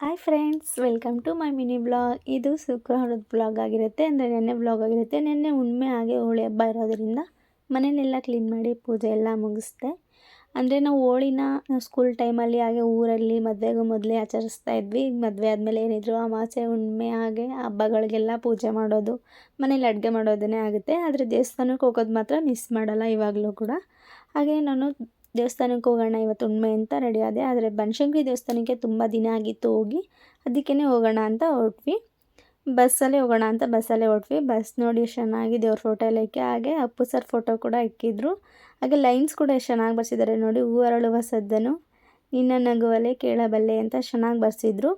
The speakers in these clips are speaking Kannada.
Hi friends welcome to my mini blog ಇದು ಶುಕ್ರವಾರದ ಬ್ಲಾಗ್ ಆಗಿರುತ್ತೆ. ಅಂದರೆ ನೆನ್ನೆ ಬ್ಲಾಗ್ ಆಗಿರುತ್ತೆ. ನೆನ್ನೆ ಹುಣ್ಮೆ ಹಾಗೆ ಹೋಳಿ ಹಬ್ಬ ಇರೋದರಿಂದ ಮನೇಲೆಲ್ಲ ಕ್ಲೀನ್ ಮಾಡಿ ಪೂಜೆ ಎಲ್ಲ ಮುಗಿಸ್ದೆ. ಅಂದರೆ ನಾವು ಹೋಳಿನ ನಾವು ಸ್ಕೂಲ್ ಟೈಮಲ್ಲಿ ಹಾಗೆ ಊರಲ್ಲಿ ಮದುವೆಗೂ ಮೊದಲೇ ಆಚರಿಸ್ತಾ ಇದ್ವಿ. ಮದುವೆ ಆದಮೇಲೆ ಏನಿದ್ರು ಅಮಾಸೆ ಹುಣ್ಮೆ ಹಾಗೆ ಹಬ್ಬಗಳಿಗೆಲ್ಲ ಪೂಜೆ ಮಾಡೋದು, ಮನೇಲಿ ಅಡುಗೆ ಮಾಡೋದನ್ನೇ ಆಗುತ್ತೆ. ಆದರೆ ದೇವಸ್ಥಾನಕ್ಕೆ ಹೋಗೋದು ಮಾತ್ರ ಮಿಸ್ ಮಾಡಲ್ಲ ಇವಾಗಲೂ ಕೂಡ. ಹಾಗೆ ನಾನು ದೇವಸ್ಥಾನಕ್ಕೆ ಹೋಗೋಣ, ಇವತ್ತು ಉಣ್ಮೆ ಅಂತ ರೆಡಿ ಆದೆ. ಆದರೆ ಬನಶಂಕರಿ ದೇವಸ್ಥಾನಕ್ಕೆ ತುಂಬ ದಿನ ಆಗಿತ್ತು ಹೋಗಿ. ಅದಕ್ಕೇ ಹೋಗೋಣ ಅಂತ ಹೊರಟ್ವಿ. ಬಸ್ಸಲ್ಲೇ ಹೋಗೋಣ ಅಂತ ಬಸ್ಸಲ್ಲೇ ಹೊರಟ್ವಿ. ಬಸ್ ನೋಡಿ ಎಷ್ಟು ಚೆನ್ನಾಗಿ ದೇವ್ರ ಫೋಟೋ ಎಲ್ಲ ಇಕ್ಕೆ, ಹಾಗೆ ಅಪ್ಪು ಸರ್ ಫೋಟೋ ಕೂಡ ಇಕ್ಕಿದ್ರು. ಹಾಗೆ ಲೈನ್ಸ್ ಕೂಡ ಎಷ್ಟು ಚೆನ್ನಾಗಿ ಬರ್ಸಿದ್ದಾರೆ ನೋಡಿ. ಹೂ ಅರಳುವ ಸದ್ದನು ನಿನ್ನ ನಗುವಲೆ ಕೇಳಬಲ್ಲೆ ಅಂತ ಚೆನ್ನಾಗಿ ಬರೆಸಿದ್ರು.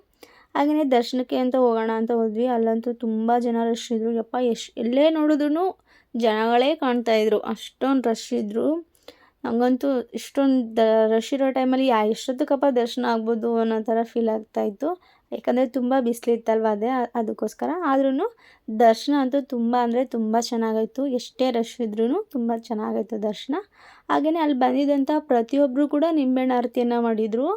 ಹಾಗೆಯೇ ದರ್ಶನಕ್ಕೆ ಅಂತ ಹೋಗೋಣ ಅಂತ ಹೋದ್ವಿ. ಅಲ್ಲಂತೂ ತುಂಬ ಜನ ರಶ್ ಇದ್ದರು ಯಪ್ಪ, ಎಷ್ಟು, ಎಲ್ಲೇ ನೋಡಿದ್ರು ಜನಗಳೇ ಕಾಣ್ತಾಯಿದ್ರು ಅಷ್ಟೊಂದು ರಶ್ ಇದ್ದರು ನನಗಂತೂ ಇಷ್ಟೊಂದು ರಶ್ ಇರೋ ಟೈಮಲ್ಲಿ ಯಾ ಎಷ್ಟೊತ್ತಕ್ಕಪ್ಪ ದರ್ಶನ ಆಗ್ಬೋದು ಅನ್ನೋ ಥರ ಫೀಲ್ ಆಗ್ತಾಯಿತ್ತು ಯಾಕಂದರೆ ತುಂಬ ಬಿಸಿಲಿತ್ತಲ್ವ ಅದೇ ಅದಕ್ಕೋಸ್ಕರ. ಆದ್ರೂ ದರ್ಶನ ಅಂತೂ ತುಂಬ ಅಂದರೆ ತುಂಬ ಚೆನ್ನಾಗಾಯಿತು. ಎಷ್ಟೇ ರಶ್ ಇದ್ರೂ ತುಂಬ ಚೆನ್ನಾಗಾಯಿತು ದರ್ಶನ. ಹಾಗೆಯೇ ಅಲ್ಲಿ ಬಂದಿದ್ದಂಥ ಪ್ರತಿಯೊಬ್ಬರು ಕೂಡ ನಿಂಬೆಹಣ್ಣು ಆರತಿಯನ್ನು ಮಾಡಿದರು.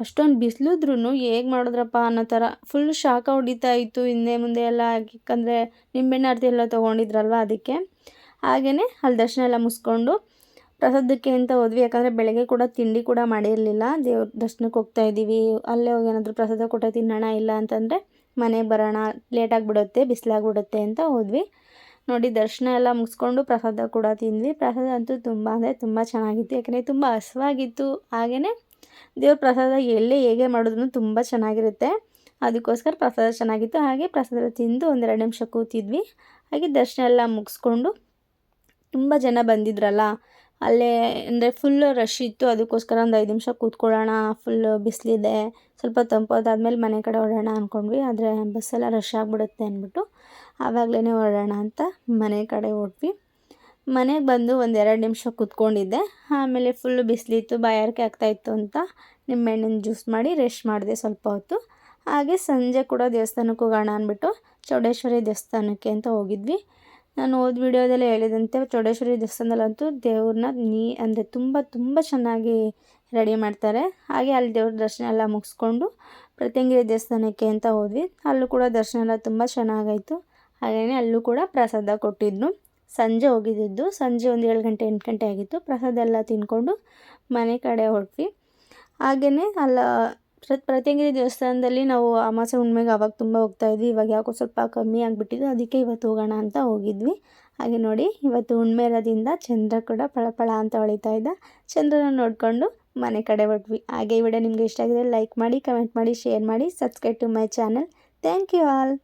ಅಷ್ಟೊಂದು ಬಿಸಿಲಿದ್ರೂ ಹೇಗೆ ಮಾಡಿದ್ರಪ್ಪ ಅನ್ನೋ ಥರ ಫುಲ್ ಶಾಖ ಹೊಡಿತಾ ಇತ್ತು ಹಿಂದೆ ಮುಂದೆ ಎಲ್ಲ. ಯಾಕಂದರೆ ನಿಂಬೆಹಣ್ಣು ಆರತಿ ಎಲ್ಲ ತೊಗೊಂಡಿದ್ರಲ್ವ ಅದಕ್ಕೆ. ಹಾಗೆಯೇ ಅಲ್ಲಿ ದರ್ಶನ ಎಲ್ಲ ಮುಗಿಸ್ಕೊಂಡು ಪ್ರಸಾದಕ್ಕೆ ಅಂತ ಹೋದ್ವಿ. ಯಾಕಂದರೆ ಬೆಳಗ್ಗೆ ಕೂಡ ತಿಂಡಿ ಕೂಡ ಮಾಡಿರಲಿಲ್ಲ. ದೇವ್ರ ದರ್ಶನಕ್ಕೆ ಹೋಗ್ತಾ ಇದ್ದೀವಿ. ಅಲ್ಲೇ ಹೋಗಿ ಏನಾದರೂ ಪ್ರಸಾದ ಕೊಟ್ಟ ತಿನ್ನೋಣ, ಇಲ್ಲ ಅಂತಂದರೆ ಮನೆಗೆ ಬರೋಣ ಲೇಟಾಗಿಬಿಡುತ್ತೆ ಬಿಸಿಲಾಗ್ಬಿಡುತ್ತೆ ಅಂತ ಹೋದ್ವಿ. ನೋಡಿ, ದರ್ಶನ ಎಲ್ಲ ಮುಗಿಸ್ಕೊಂಡು ಪ್ರಸಾದ ಕೂಡ ತಿಂದ್ವಿ. ಪ್ರಸಾದ ಅಂತೂ ತುಂಬ ಅಂದರೆ ತುಂಬ ಚೆನ್ನಾಗಿತ್ತು. ಯಾಕಂದರೆ ತುಂಬ ಹಸ್ವಾಗಿತ್ತು. ಹಾಗೆಯೇ ದೇವ್ರ ಪ್ರಸಾದ ಎಲ್ಲೇ ಹೇಗೆ ಮಾಡಿದ್ರು ತುಂಬ ಚೆನ್ನಾಗಿರುತ್ತೆ. ಅದಕ್ಕೋಸ್ಕರ ಪ್ರಸಾದ ಚೆನ್ನಾಗಿತ್ತು. ಹಾಗೆ ಪ್ರಸಾದ ತಿಂದು ಒಂದೆರಡು ನಿಮಿಷ ಕೂತಿದ್ವಿ. ಹಾಗೆ ದರ್ಶನ ಎಲ್ಲ ಮುಗಿಸ್ಕೊಂಡು ತುಂಬ ಜನ ಬಂದಿದ್ರಲ್ಲ. ಅಲ್ಲೇ ಅಂದರೆ ಫುಲ್ಲು ರಶ್ ಇತ್ತು. ಅದಕ್ಕೋಸ್ಕರ ಒಂದು ಐದು ನಿಮಿಷ ಕೂತ್ಕೊಳ್ಳೋಣ ಫುಲ್ಲು ಬಿಸಿಲಿದೆ, ಸ್ವಲ್ಪ ತಂಪೋದಾದ್ಮೇಲೆ ಮನೆ ಕಡೆ ಹೊರಡೋಣ ಅಂದ್ಕೊಂಡ್ವಿ ಆದರೆ ಬಸ್ಸೆಲ್ಲ ರಶ್ ಆಗಿಬಿಡುತ್ತೆ ಅಂದ್ಬಿಟ್ಟು ಆವಾಗಲೇ ಹೊರಡೋಣ ಅಂತ ಮನೆ ಕಡೆ ಹೊರಟ್ವಿ ಮನೆಗೆ ಬಂದು ಒಂದು ಎರಡು ನಿಮಿಷ ಕೂತ್ಕೊಂಡಿದ್ದೆ. ಆಮೇಲೆ ಫುಲ್ಲು ಬಿಸಿಲಿತ್ತು, ಬಾಯಾರಿಕೆ ಆಗ್ತಾಯಿತ್ತು ಅಂತ ನಿಂಬೆಹಣ್ಣಿನ ಜ್ಯೂಸ್ ಮಾಡಿ ರೆಸ್ಟ್ ಮಾಡಿದೆ ಸ್ವಲ್ಪ ಹೊತ್ತು. ಹಾಗೆ ಸಂಜೆ ಕೂಡ ದೇವಸ್ಥಾನಕ್ಕೆ ಹೋಗೋಣ ಅಂದ್ಬಿಟ್ಟು ಚೌಡೇಶ್ವರಿ ದೇವಸ್ಥಾನಕ್ಕೆ ಅಂತ ಹೋಗಿದ್ವಿ. ನಾನು ಹೋದ ವಿಡಿಯೋದಲ್ಲಿ ಹೇಳಿದಂತೆ ಚೌಡೇಶ್ವರಿ ದೇವಸ್ಥಾನದಲ್ಲಂತೂ ದೇವ್ರನ್ನ ನೀ, ಅಂದರೆ ತುಂಬ ತುಂಬ ಚೆನ್ನಾಗಿ ರೆಡಿ ಮಾಡ್ತಾರೆ. ಹಾಗೆ ಅಲ್ಲಿ ದೇವ್ರ ದರ್ಶನ ಎಲ್ಲ ಮುಗಿಸ್ಕೊಂಡು ಪ್ರತ್ಯಂಗಿರಿ ದೇವಸ್ಥಾನಕ್ಕೆ ಅಂತ ಹೋದ್ವಿ. ಅಲ್ಲೂ ಕೂಡ ದರ್ಶನ ಎಲ್ಲ ತುಂಬ ಚೆನ್ನಾಗಾಯಿತು. ಹಾಗೆಯೇ ಅಲ್ಲೂ ಕೂಡ ಪ್ರಸಾದ ಕೊಟ್ಟಿದ್ನು. ಸಂಜೆ ಹೋಗಿದ್ದಿದ್ದು. ಸಂಜೆ ಒಂದು ಏಳು ಗಂಟೆ, ಎಂಟು ಗಂಟೆ ಆಗಿತ್ತು. ಪ್ರಸಾದ ಎಲ್ಲ ತಿಂದ್ಕೊಂಡು ಮನೆ ಕಡೆ ಹೊರಟ್ವಿ ಹಾಗೆಯೇ ಅಲ್ಲ ಪ್ರತ್ಯಂಗಿರಿ ದೇವಸ್ಥಾನದಲ್ಲಿ ನಾವು ಅಮಾಸೆ ಹುಣ್ಮೆಗೆ ಅವಾಗ ತುಂಬ ಹೋಗ್ತಾ ಇದ್ವಿ. ಇವಾಗ ಯಾಕೋ ಸ್ವಲ್ಪ ಕಮ್ಮಿ ಆಗಿಬಿಟ್ಟಿದ್ದು ಅದಕ್ಕೆ ಇವತ್ತು ಹೋಗೋಣ ಅಂತ ಹೋಗಿದ್ವಿ. ಹಾಗೆ ನೋಡಿ, ಇವತ್ತು ಹುಣ್ಣಿಮೆ ಇರೋದ್ರಿಂದ ಚಂದ್ರ ಕೂಡ ಪಳಪಳ ಅಂತ ಹೊಳಿತಾ ಇದ್ದ ಚಂದ್ರನ ನೋಡಿಕೊಂಡು ಮನೆ ಕಡೆ ಹೊಟ್ವಿ ಹಾಗೆ ಈ ವಿಡಿಯೋ ನಿಮಗೆ ಇಷ್ಟ ಆಗಿದೆ ಲೈಕ್ ಮಾಡಿ ಕಮೆಂಟ್ ಮಾಡಿ ಶೇರ್ ಮಾಡಿ subscribe to my channel thank you all